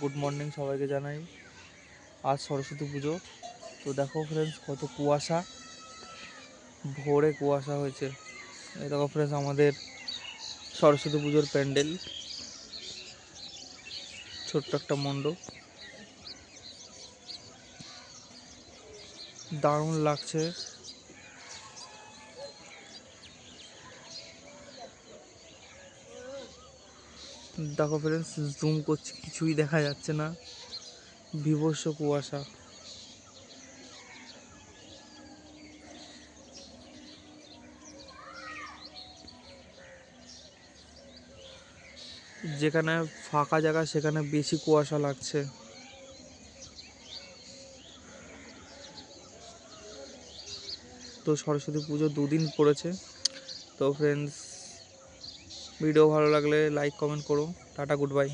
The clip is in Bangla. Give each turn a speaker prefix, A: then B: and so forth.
A: গুড মর্নিং সবাইকে জানাই। আজ সরস্বতী পুজো। তো দেখো ফ্রেন্ডস কত কুয়াশা। ভোরে কুয়াশা হয়েছে। এই দেখো ফ্রেন্ডস আমাদের সরস্বতী পুজোর প্যান্ডেল। ছোট্ট একটা মণ্ডপ। দারুণ লাগছে। দেখো ফ্রেন্ডস জুম করছি, কিছুই দেখা যাচ্ছে না। বিভৎস কুয়াশা। যেখানে ফাঁকা জায়গা, সেখানে বেশি কুয়াশা লাগছে। তো সরস্বতী পুজো দুদিন পড়েছে। তো ফ্রেন্ডস ভিডিও ভালো লাগলে লাইক কমেন্ট করো। Tata goodbye